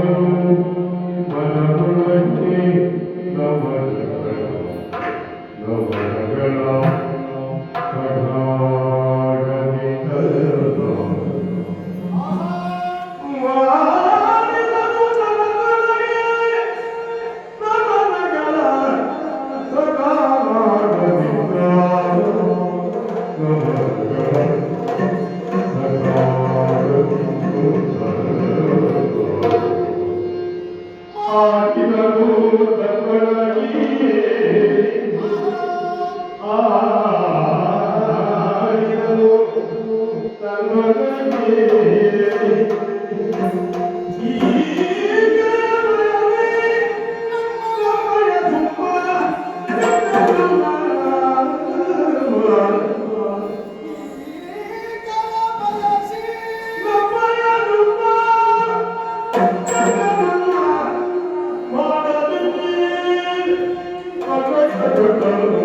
Thank you. over Thank.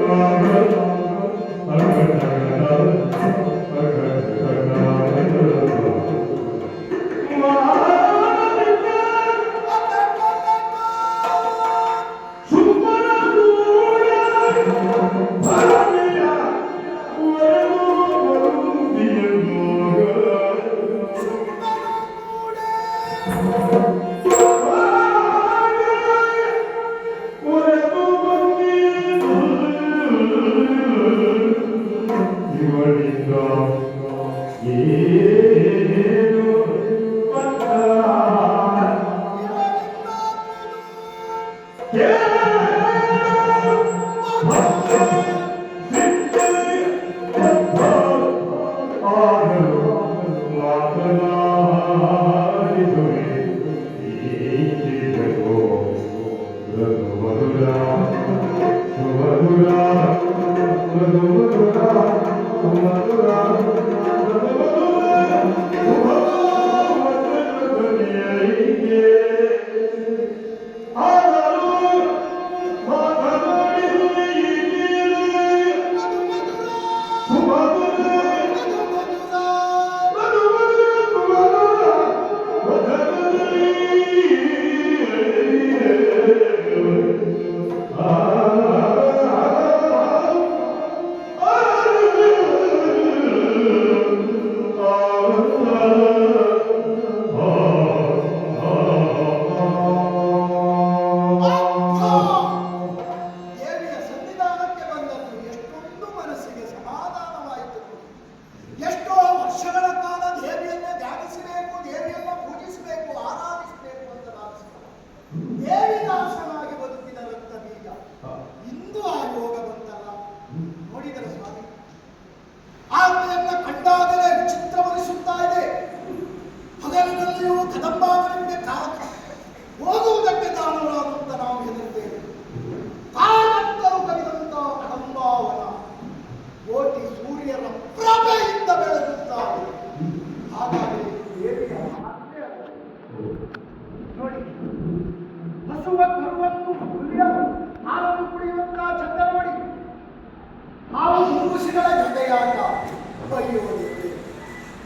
ಬಗೆಯುವುದಿದೆ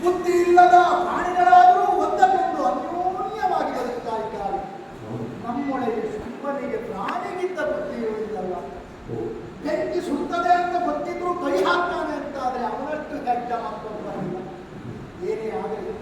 ಬುದ್ಧಿ ಇಲ್ಲದ ಪ್ರಾಣಿಗಳಾದರೂ ಒಂದಕ್ಕೊಂದು ಅನ್ಯೋನ್ಯವಾಗಿ ಬದುಕ್ತಾ ಇದ್ದಾರೆ. ನಮ್ಮೊಳಗೆ ಸಂಪನಿಗೆ ಪ್ರಾಣಿಗಿಂತ ಬುದ್ಧಿಯುವುದಿಲ್ಲಲ್ಲ ಬೆಂಕಿ ಸುಡ್ತದೆ ಅಂತ ಗೊತ್ತಿದ್ರು ಕೈ ಹಾಕ್ತಾನೆ ಅಂತಾದ್ರೆ ಅವನಷ್ಟು ಗಡ್ಡ ಮಕ್ಕಳು ಬರಲಿಲ್ಲ ಏನೇ ಆಗಲಿ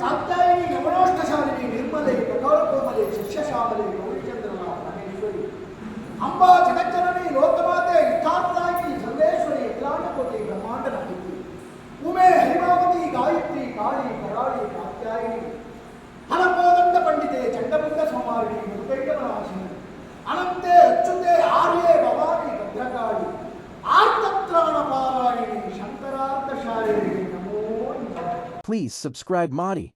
కాత్యాయని యమనోష్టశాలిని నిర్మలే కఠోర కోమలే శిష్యశామలే గౌరీచంద్రరావు అనే అంబా Please subscribe Modi.